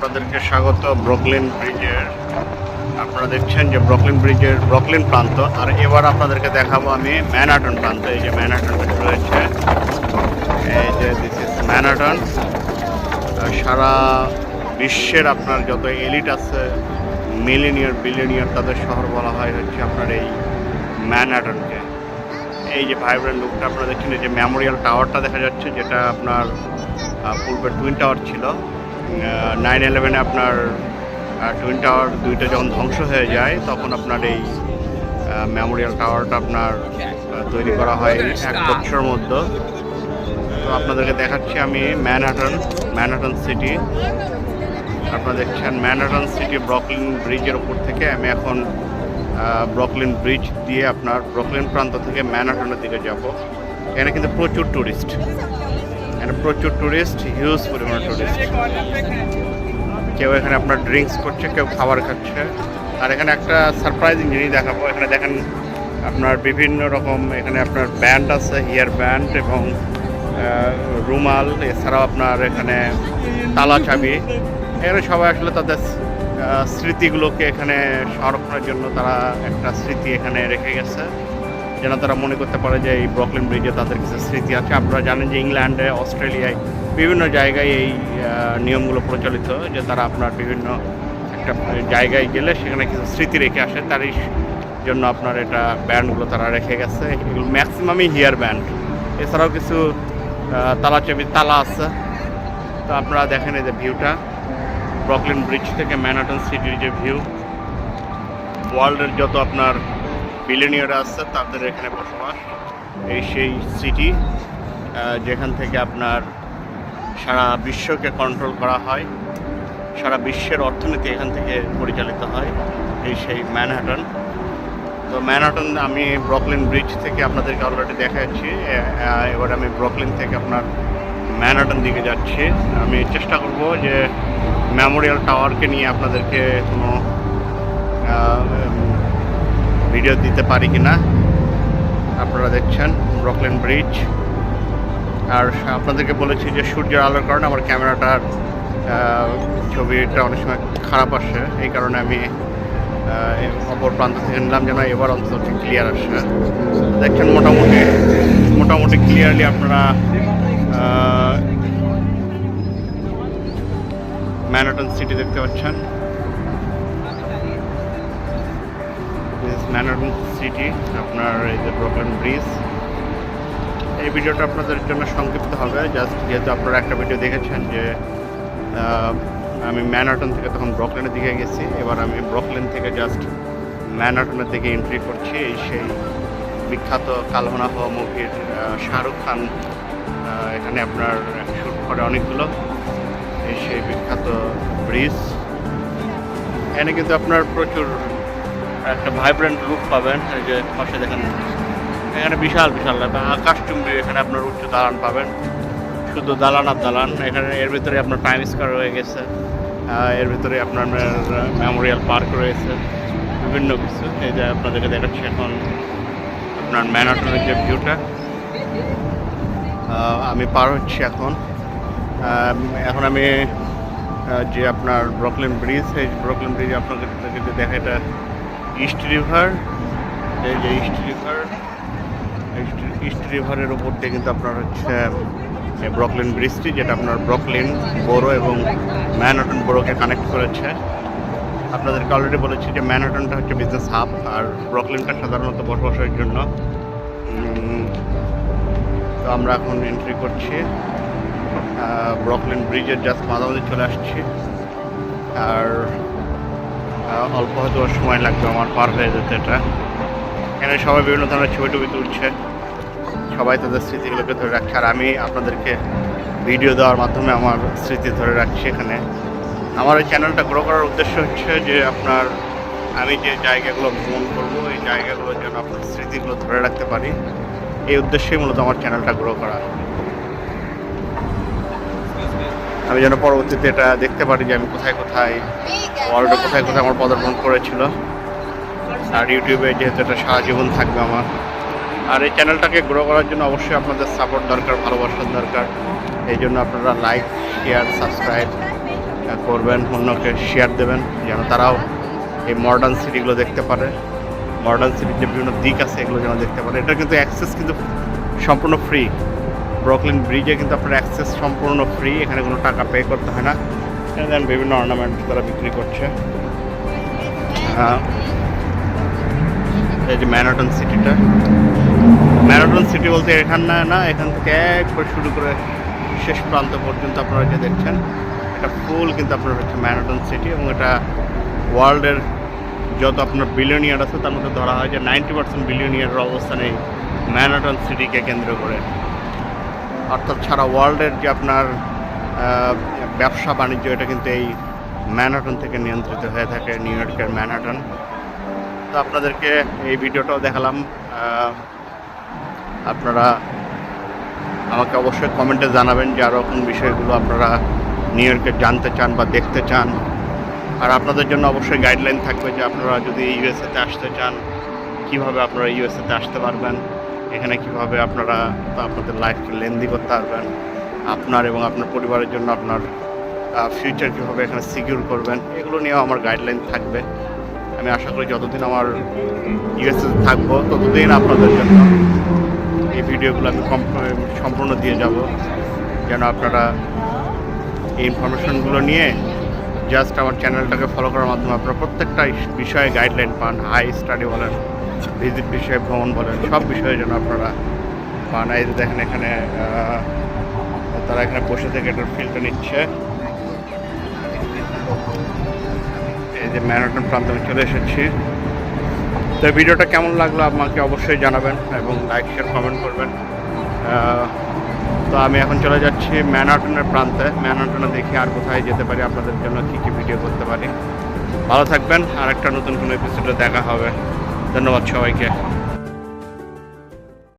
আপনাদেরকে স্বাগত, ব্রুকলিন ব্রিজের। আপনারা দেখছেন যে ব্রুকলিন ব্রিজের ব্রুকলিন প্রান্ত, আর এবার আপনাদেরকে দেখাবো আমি ম্যানহাটন প্রান্ত, এই যে ম্যানহাটন রয়েছে। এই যে দিস ইজ ম্যানহাটন সারা বিশ্বের আপনার যত এলিট আছে মিলিনিয়ার বিলিয়নিয়ার তাদের শহর বলা হয় হচ্ছে আপনার এই ম্যানহাটনকে এই যে ভাইব্রেন্ট লুকটা আপনারা দেখছেন, এই যে মেমোরিয়াল টাওয়ারটা দেখা যাচ্ছে, যেটা আপনার পূর্বে টুইন টাওয়ার ছিল। নাইন ইলেভেনে আপনার টুইন টাওয়ার দুইটা যখন ধ্বংস হয়ে যায়, তখন আপনার এই মেমোরিয়াল টাওয়ারটা আপনার তৈরি করা হয় এক বছরের মধ্যে। তো আপনাদেরকে দেখাচ্ছি আমি ম্যানহাটন ম্যানহাটন সিটি আপনারা দেখছেন ম্যানহাটন সিটি ব্রকলিন ব্রিজের উপর থেকে। আমি এখন ব্রকলিন ব্রিজ দিয়ে আপনার ব্রকলিন প্রান্ত থেকে ম্যানহাটনের দিকে যাব। এখানে কিন্তু প্রচুর ট্যুরিস্ট এখানে প্রচুর ট্যুরিস্ট হিউজ পরিমাণে ট্যুরিস্ট কেউ এখানে আপনার ড্রিঙ্কস করছে, কেউ খাবার খাচ্ছে। আর এখানে একটা সারপ্রাইজিং জিনিস দেখাবো। এখানে দেখেন আপনার বিভিন্ন রকম, এখানে আপনার ব্যান্ড আছে হিয়ার ব্যান্ড এবং রুমাল, এছাড়াও আপনার এখানে তালা চাবি। এখানে সবাই আসলে তাদের স্মৃতিগুলোকে এখানে সংরক্ষণের জন্য তারা একটা স্মৃতি এখানে রেখে গেছে। যেন তারা মনে করতে পারে যে এই ব্রকলিন ব্রিজে তাদের কিছু স্মৃতি আছে। আপনারা জানেন যে ইংল্যান্ডে অস্ট্রেলিয়ায় বিভিন্ন জায়গায় এই নিয়মগুলো প্রচলিত যে তারা আপনার বিভিন্ন একটা জায়গায় গেলে সেখানে কিছু স্মৃতি রেখে আসে। তারই জন্য আপনার এটা ব্যান্ডগুলো তারা রেখে গেছে। এগুলো ম্যাক্সিমামই হিয়ার ব্যান্ড এছাড়াও কিছু তালা চাবি তালা আছে। তো আপনারা দেখেন এই যে ভিউটা। ব্রকলিন ব্রিজ থেকে ম্যানহাটন সিটির যে ভিউ। ওয়ার্ল্ডের যত আপনার বিলিনিয়ার আছে, তাদের এখানে বসবাস। এই সেই সিটি যেখান থেকে আপনার সারা বিশ্বকে কন্ট্রোল করা হয়, সারা বিশ্বের অর্থনীতি এখান থেকে পরিচালিত হয়, এই সেই ম্যানহাটন তো ম্যানহাটন আমি ব্রকলিন ব্রিজ থেকে আপনাদেরকে অলরেডি দেখাচ্ছি এবার আমি ব্রকলিন থেকে আপনার ম্যানহাটন দিকে যাচ্ছি। আমি চেষ্টা করব যে মেমোরিয়াল টাওয়ারকে নিয়ে আপনাদেরকে কোনো ভিডিও দিতে পারি কিনা, আপনারা দেখছেন ব্রকলিন ব্রিজ আর আপনাদেরকে বলেছি যে সূর্যের আলোর কারণে আমার ক্যামেরাটার ছবিটা অনেক সময় খারাপ আসে, এই কারণে আমি অপর প্রান্ত থেকে নিলাম যেন এবার অন্তত ক্লিয়ার আসে। দেখছেন মোটামুটি মোটামুটি ক্লিয়ারলি আপনারা ম্যানহাটন সিটি দেখতে পাচ্ছেন। ম্যানহাটন সিটি, আপনার এই যে ব্রোকেন ব্রিজ এই ভিডিওটা আপনাদের জন্য সংক্ষিপ্ত হবে। জাস্ট যেহেতু আপনারা একটা ভিডিও দেখেছেন যে আমি ম্যানহাটন থেকে তখন ব্রকলেনের দিকে গেছি। এবার আমি ব্রকলেন থেকে জাস্ট ম্যানহাটনের দিকে এন্ট্রি করছি। এই সেই বিখ্যাত কালহনা হওয়া মুভির শাহরুখ খান এখানে আপনার শ্যুট করে অনেকগুলো। এই সেই বিখ্যাত ব্রিজ এখানে কিন্তু আপনার প্রচুর একটা ভাইব্রেন্ট লুক পাবেন, এই যে পাশে দেখেন, এখানে বিশাল বিশাল আকাশচুম্বী, এখানে আপনার উচ্চ দালান পাবেন, শুধু দালান আর দালান, এখানে এর ভিতরে আপনার টাইম স্কোয়ার রয়ে গেছে এর ভিতরে আপনার মেমোরিয়াল পার্ক রয়েছে, বিভিন্ন কিছু, এই যে আপনাদেরকে দেখাচ্ছি এখন আপনার ম্যানাটনের যে ভিউটা আমি পার হচ্ছি এখন এখন আমি যে আপনার ব্রকলিন ব্রিজ এই ব্রকলিন ব্রিজ যদি দেখা এটা ইস্ট রিভার এই যে ইস্ট রিভার ইস্ট- রিভারের উপর দিয়ে কিন্তু আপনার হচ্ছে ব্রকলিন ব্রিজটি যেটা আপনার ব্রকলিন বোরো এবং ম্যানহাটন বোরোকে কানেক্ট করেছে। আপনাদেরকে অলরেডি বলেছি যে ম্যানহাটনটা হচ্ছে বিজনেস হাব আর ব্রকলিনটা সাধারণত বসবাসের জন্য। তো আমরা এখন এন্ট্রি করছি। ব্রকলিন ব্রিজের জাস্ট মাঝামাঝি চলে আসছি। আর অল্প হয়তো সময় লাগবে আমার পার হয়ে যেতে এটা। এখানে সবাই বিভিন্ন ধরনের ছবি টবি তুলছে। সবাই তাদের স্মৃতিগুলোকে ধরে রাখছে। আর আমি আপনাদেরকে ভিডিও দেওয়ার মাধ্যমে আমার স্মৃতি ধরে রাখছি এখানে। আমার এই চ্যানেলটা গ্রো করার উদ্দেশ্য হচ্ছে যে আপনার আমি যে জায়গাগুলো ভ্রমণ করব, এই জায়গাগুলোর জন্য আপনার স্মৃতিগুলো ধরে রাখতে পারি। এই উদ্দেশ্যেই মূলত আমার চ্যানেলটা গ্রো করা। আমি যেন পরবর্তীতে এটা দেখতে পারি যে আমি কোথায় কোথায় ওয়ার্ল্ডে কোথায় কোথায় আমার পদার্পণ করেছিল। আর ইউটিউবে যেহেতু এটা সারা জীবন থাকবে আমার। আর এই চ্যানেলটাকে গ্রো করার জন্য অবশ্যই আপনাদের সাপোর্ট দরকার, ভালোবাসার দরকার। এই জন্য আপনারা লাইক শেয়ার সাবস্ক্রাইব করবেন, অন্যকে শেয়ার দেবেন, যেন তারাও এই মডার্ন সিটিগুলো দেখতে পারে। মডার্ন সিটির যে বিভিন্ন দিক আছে, এগুলো যেন দেখতে পারে। এটা কিন্তু অ্যাক্সেস কিন্তু সম্পূর্ণ ফ্রি ব্রকলিন ব্রিজে কিন্তু আপনার অ্যাক্সেস সম্পূর্ণ ফ্রি এখানে কোনো টাকা পে করতে হয় না। এখানে দেন বিভিন্ন অর্নামেন্ট তারা বিক্রি করছে। এই যে ম্যানাটন সিটিটা ম্যারাথন সিটি বলতে এখান না না, এখান থেকে একবার শুরু করে শেষ প্রান্ত পর্যন্ত আপনারা যে দেখছেন, এটা ফুল কিন্তু আপনার হচ্ছে ম্যারাথন সিটি এবং এটা ওয়ার্ল্ডের যত আপনার বিলিয়নিয়ার আছে, তার মধ্যে ধরা হয় যে নাইনটি পার্সেন্ট বিলিয়নিয়ারের অবস্থান এই ম্যারাথন সিটিকে কেন্দ্র করে। অর্থাৎ সারা ওয়ার্ল্ডের যে আপনার ব্যবসা বাণিজ্য, এটা কিন্তু এই ম্যানহাটন থেকে নিয়ন্ত্রিত হয়ে থাকে নিউ ইয়র্কের ম্যানহাটন তো আপনাদেরকে এই ভিডিওটাও দেখালাম। আপনারা আমাকে অবশ্যই কমেন্টে জানাবেন যে আরও কোন বিষয়গুলো আপনারা নিউ ইয়র্কে জানতে চান বা দেখতে চান। আর আপনাদের জন্য অবশ্যই গাইডলাইন থাকবে যে আপনারা যদি ইউএসএতে আসতে চান, কীভাবে আপনারা ইউএসএতে আসতে পারবেন। এখানে কীভাবে আপনারা আপনাদের লাইফকে লেন্দি করতে পারবেন, আপনার এবং আপনার পরিবারের জন্য আপনার ফিউচার কীভাবে এখানে সিকিউর করবেন, এগুলো নিয়েও আমার গাইডলাইন থাকবে। আমি আশা করি যতদিন আমার ইউএসএ থাকব, ততদিন আপনাদের জন্য এই ভিডিওগুলো আমি সম্পূর্ণ দিয়ে যাব। যেন আপনারা এই ইনফরমেশনগুলো নিয়ে জাস্ট আমার চ্যানেলটাকে ফলো করার মাধ্যমে আপনারা প্রত্যেকটা বিষয়ে গাইডলাইন পান হাই স্টাডি বলেন। ভিজিট বিষয়ে, ভ্রমণ বলেন, সব বিষয়ে যেন আপনারা পান এই দেখেন এখানে তারা এখানে বসে থেকে এটার ফিলটা নিচ্ছে। এই যে ম্যারাথন প্রান্তে চলে এসেছি। তো ভিডিওটা কেমন লাগল আমাকে অবশ্যই জানাবেন এবং লাইক শেয়ার কমেন্ট করবেন। তো আমি এখন চলে যাচ্ছি ম্যানহাটনের প্রান্তে। ম্যানহাটনে দেখি আর কোথায় যেতে পারি, আপনাদের জন্য কী কী ভিডিও করতে পারি। ভালো থাকবেন আর একটা নতুন কোনো এপিসোডে দেখা হবে। ধন্যবাদ সবাইকে।